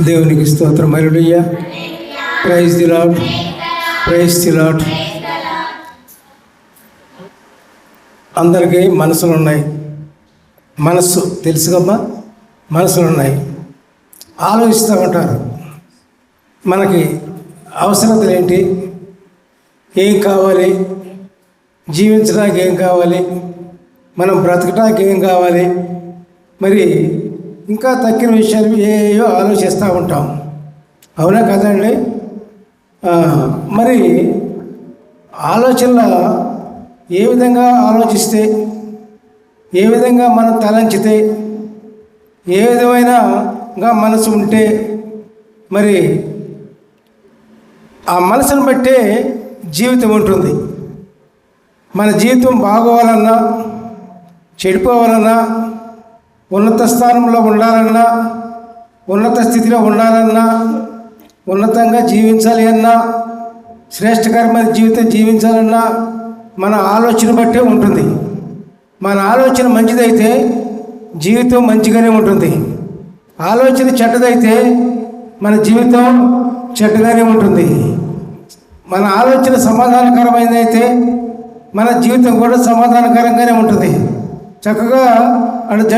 దేవునికి స్తోత్రం. మరుడయ్య praise the Lord praise the Lord అందరికీ మనసులు ఉన్నాయి. మనస్సు తెలుసుకమ్మా? మనసులు ఉన్నాయి. ఆలోచిస్తూ ఉంటారు. మనకి అవసరతలు ఏంటి? ఏం కావాలి? జీవించడానికి ఏం కావాలి? మనం బ్రతకడానికి ఏం కావాలి? మరి ఇంకా తక్కిన విషయాలు ఏయో ఆలోచిస్తూ ఉంటాం. అవునా కదండి? మరి ఆలోచనల ఏ విధంగా ఆలోచిస్తే ఏ విధంగా మనం తలంచితే ఏ విధమైనగా మనసు ఉంటే మరి ఆ మనసును బట్టే జీవితం ఉంటుంది. మన జీవితం బాగోవాలన్నా చెడిపోవాలన్నా ఉన్నత స్థానంలో ఉండాలన్నా ఉన్నత స్థితిలో ఉండాలన్నా ఉన్నతంగా జీవించాలి అన్నా శ్రేష్టకరమైన జీవితం జీవించాలన్నా మన ఆలోచన బట్టే ఉంటుంది. మన ఆలోచన మంచిదైతే జీవితం మంచిగానే ఉంటుంది. ఆలోచన చెడ్డదైతే మన జీవితం చెడ్డగానే ఉంటుంది. మన ఆలోచన సమాధానకరమైనదైతే మన జీవితం కూడా సమాధానకరంగానే ఉంటుంది. చక్కగా అని జ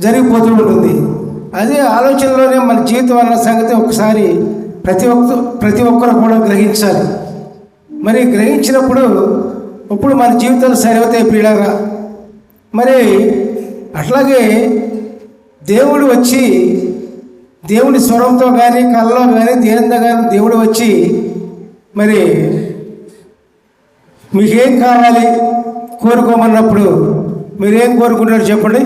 జరిగిపోతూ ఉంటుంది అదే ఆలోచనలోనే మన జీవితం అన్న సంగతి ఒకసారి ప్రతి ఒక్క ప్రతి ఒక్కరు కూడా గ్రహించాలి. మరి గ్రహించినప్పుడు ఇప్పుడు మన జీవితాలు సరివుతాయి ప్రియులారా మరి అట్లాగే దేవుడు వచ్చి దేవుడి స్వరంతో కానీ కళ్ళలో కానీ దేనితో కానీ దేవుడు వచ్చి మరి మీకేం కావాలి? కోరుకోమన్నప్పుడు మీరేం కోరుకుంటారు చెప్పండి?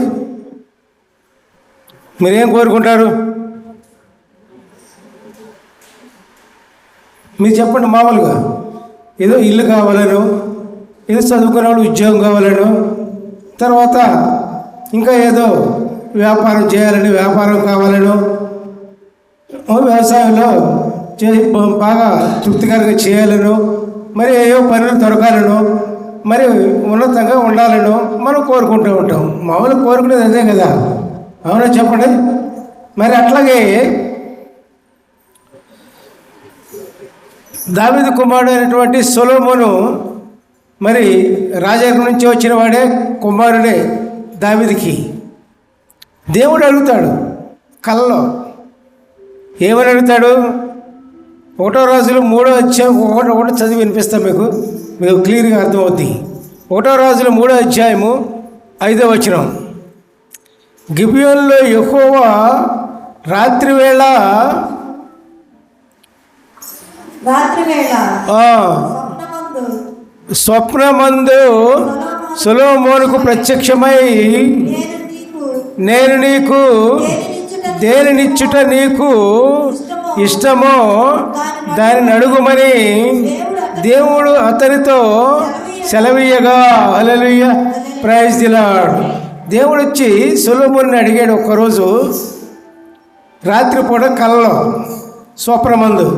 మీరేం కోరుకుంటారు? మీరు చెప్పండి మామూలుగా. ఏదో ఇల్లు కావాలను ఏదో చదువుకున్న వాళ్ళు ఉద్యోగం కావాలను తర్వాత ఇంకా ఏదో వ్యాపారం చేయాలని వ్యాపారం కావాలను వ్యవసాయంలో చే బాగా తృప్తికరంగా చేయాలను మరి ఏవో పనులు దొరకాలను మరి ఉన్నతంగా ఉండాలను మనం కోరుకుంటూ ఉంటాం. మామూలు కోరుకునేది అదే కదా. అవునా చెప్పండి? మరి అట్లాగే దావిద కుమారుడు అయినటువంటి సొలోమోను మరి రాజాగం నుంచి వచ్చిన వాడే కుమారుడే దావిదికి. దేవుడు అడుగుతాడు కళ్ళలో. ఏమని అడుగుతాడు? ఒకటో రోజులు మూడో వచ్చే ఒకటి ఒకటి చదివి వినిపిస్తాం మీకు. మీకు క్లియర్గా అర్థమవుద్ది. ఒకటో రోజులు మూడో అధ్యాయము ఐదో వచనం. గిబియోన్లో ఎక్కువ రాత్రి వేళ రాత్రి వేళ ఆ, స్వప్నమందు సులోమోనుకు ప్రత్యక్షమై నేను నీకు నేను నీకు దేనినిచ్చుట దేనినిచ్చుట నీకు ఇష్టమో దానిని అడుగుమని దేవుడు అతనితో సెలవీయగా అలలుయ్య ప్రైజ్ దిలాడు దేవుడు వచ్చి సులోముని అడిగాడు ఒక్కరోజు. రాత్రిపూట కలలో స్వప్నమందు.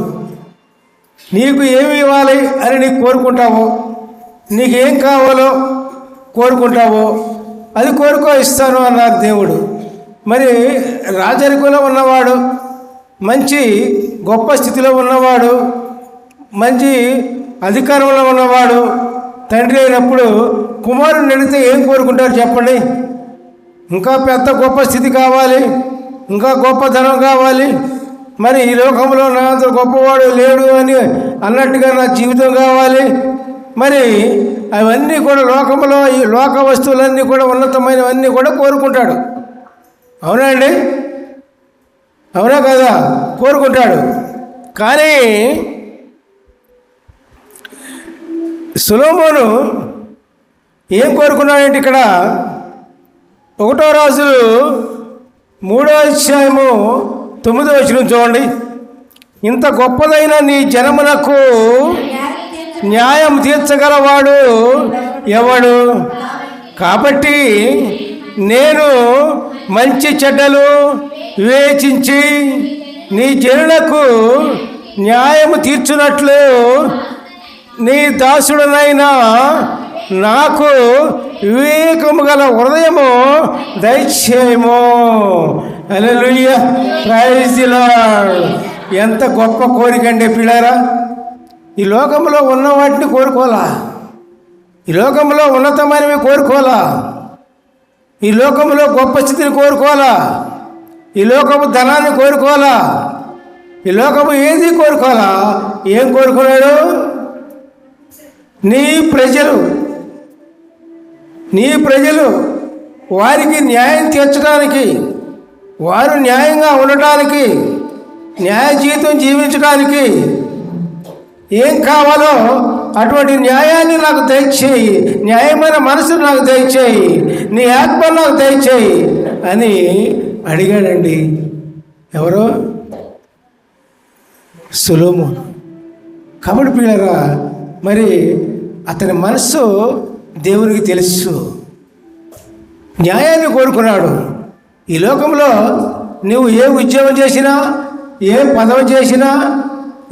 నీకు ఏమి ఇవ్వాలి అని నీకు కోరుకుంటావో? నీకేం కావాలో కోరుకుంటావో? అది కోరుకో ఇస్తాను అన్నారు దేవుడు. మరి రాజరికంలో ఉన్నవాడు మంచి గొప్ప స్థితిలో ఉన్నవాడు మంచి అధికారంలో ఉన్నవాడు తండ్రి అయినప్పుడు కుమారుడు అడిగితే ఏం కోరుకుంటారు చెప్పండి? ఇంకా పెద్ద గొప్ప స్థితి కావాలి ఇంకా గొప్ప ధనం కావాలి. మరి ఈ లోకంలో నా అంత గొప్పవాడు లేడు అని అన్నట్టుగా నా జీవితం కావాలి. మరి అవన్నీ కూడా లోకంలో ఈ లోక వస్తువులన్నీ కూడా ఉన్నతమైనవన్నీ కూడా కోరుకుంటాడు. అవునా అండి? అవునా కదా? కోరుకుంటాడు. కానీ సులోమోను ఏం కోరుకున్నాడంటే ఇక్కడ? ఒకటో రాజులు మూడో అధ్యాయము తొమ్మిదో వచ్చిన చూడండి. ఇంత గొప్పదైన నీ జనమునకు న్యాయం తీర్చగలవాడు ఎవడు? కాబట్టి నేను మంచి చెడ్డలు వివేచించి నీ జనులకు న్యాయము తీర్చున్నట్లు నీ దాసుడనైనా నాకు వివేకము గల హృదయము దయచేయము. హల్లెలూయా ప్రైజ్ ఎంత గొప్ప కోరిక అండి పిల్లారా. ఈ లోకంలో ఉన్న వాటిని కోరుకోవాలా? ఈ లోకంలో ఉన్నతమైనవి కోరుకోవాలా? ఈ లోకంలో గొప్ప స్థితిని కోరుకోవాలా? ఈ లోకము ధనాన్ని కోరుకోవాలా? ఈ లోకము ఏది కోరుకోవాలా? ఏం కోరుకున్నాడు నీ ప్రజలు నీ ప్రజలు వారికి న్యాయం తీర్చడానికి వారు న్యాయంగా ఉండటానికి న్యాయ జీవితం జీవించడానికి ఏం కావాలో అటువంటి న్యాయాన్ని నాకు దయచేయి. న్యాయమైన మనసును నాకు దయచేయి. నీ ఆత్మ నాకు దయచేయి అని అడిగాడండి. ఎవరు? సులోము కాబట్టి పిల్లరా మరి అతని మనస్సు దేవునికి తెలుసు. న్యాయాన్ని కోరుకున్నాడు. ఈ లోకంలో నువ్వు ఏ ఉద్యోగం చేసినా ఏ పదవి చేసినా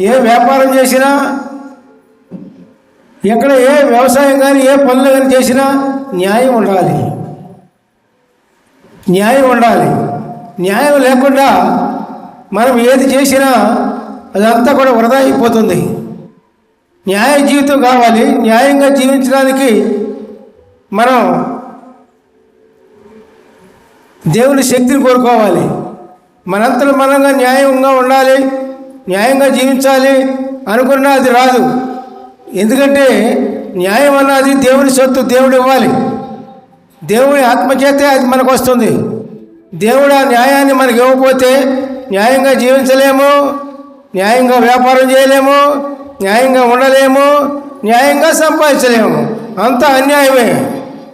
ఏ వ్యాపారం చేసినా ఎక్కడ ఏ వ్యవసాయం కానీ ఏ పనులు కానీ చేసినా న్యాయం ఉండాలి. న్యాయం ఉండాలి. న్యాయం లేకుండా మనం ఏది చేసినా అదంతా కూడా వృధా అయిపోతుంది. న్యాయ జీవితం కావాలి. న్యాయంగా జీవించడానికి మనం దేవుని శక్తిని కోరుకోవాలి. మనంతలో మనంగా న్యాయంగా ఉండాలి. న్యాయంగా జీవించాలి అనుకున్నా అది రాదు. ఎందుకంటే న్యాయం అన్నది దేవుని సొత్తు దేవుడు ఇవ్వాలి. దేవుని ఆత్మచేతే అది మనకు వస్తుంది. దేవుడు ఆ న్యాయాన్ని మనకి ఇవ్వకపోతే న్యాయంగా జీవించలేము న్యాయంగా వ్యాపారం చేయలేము న్యాయంగా ఉండలేము న్యాయంగా సంపాదించలేము. అంతా అన్యాయమే.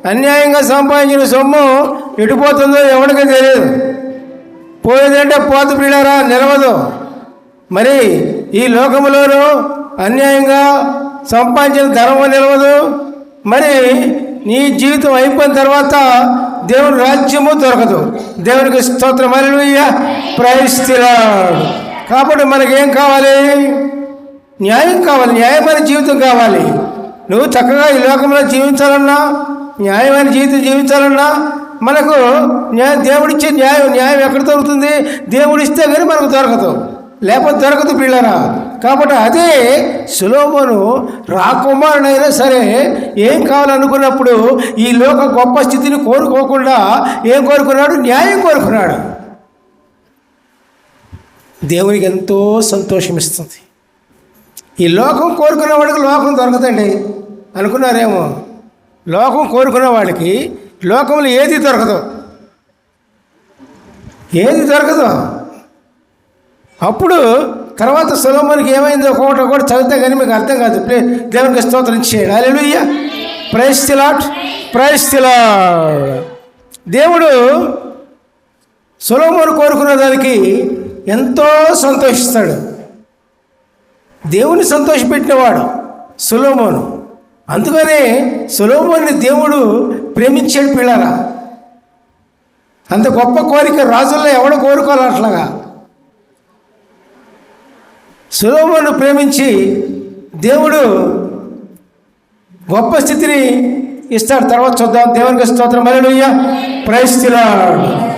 అన్యాయంగా సంపాదించిన సొమ్ము ఎటుపోతుందో ఎవరికీ తెలియదు. పోయేదంటే పోతు పిల్లరా నిలవదు. మరి ఈ లోకములోనూ అన్యాయంగా సంపాదించిన ధర్మం నిలవదు. మరి నీ జీవితం అయిపోయిన తర్వాత దేవుని రాజ్యము దొరకదు. దేవునికి స్తోత్రం. అలలుయ్య ప్రయస్తిరాడు కాబట్టి మనకేం కావాలి? న్యాయం కావాలి న్యాయమైన జీవితం కావాలి. నువ్వు చక్కగా ఈ లోకంలో జీవించాలన్నా న్యాయమైన జీవితం జీవించాలన్నా మనకు న్యాయ దేవుడిచ్చే న్యాయం న్యాయం ఎక్కడ దొరుకుతుంది? దేవుడు ఇస్తే కానీ మనకు దొరకదు. లేకపోతే దొరకదు పిల్లరా. కాబట్టి అదే సులోమును రాకుమారుడైనా సరే ఏం కావాలనుకున్నప్పుడు ఈ లోక గొప్ప స్థితిని కోరుకోకుండా ఏం కోరుకున్నాడు? న్యాయం కోరుకున్నాడు. దేవునికి ఎంతో సంతోషం ఇస్తుంది. ఈ లోకం కోరుకునే వాడికి లోకం దొరకదండి. అనుకున్నారేమో? లోకం కోరుకున్న వాడికి లోకంలో ఏది దొరకదు? ఏది దొరకదు? అప్పుడు తర్వాత సులభానికి ఏమైందో ఒకటి ఒకటి చదివితే కానీ మీకు అర్థం కాదు. దేవునికి స్తోత్రం చేయండి. అలెలుయ్య ప్రైస్ తిలాట్ ప్రైస్ తిలాడ్ దేవుడు సులభమును కోరుకున్న దానికి ఎంతో సంతోషిస్తాడు. దేవుని సంతోషపెట్టినవాడు సులోమోను. అందుకనే సులోమోని దేవుడు ప్రేమించాడు పిల్లరా. అంత గొప్ప కోరిక రాజుల్లో ఎవడ కోరుకోవాలి అట్లాగా సులోమోను ప్రేమించి దేవుడు గొప్ప స్థితిని ఇస్తాడు. తర్వాత చూద్దాం. దేవునికి స్తోత్రం. మరి ప్రైస్ తిలాడు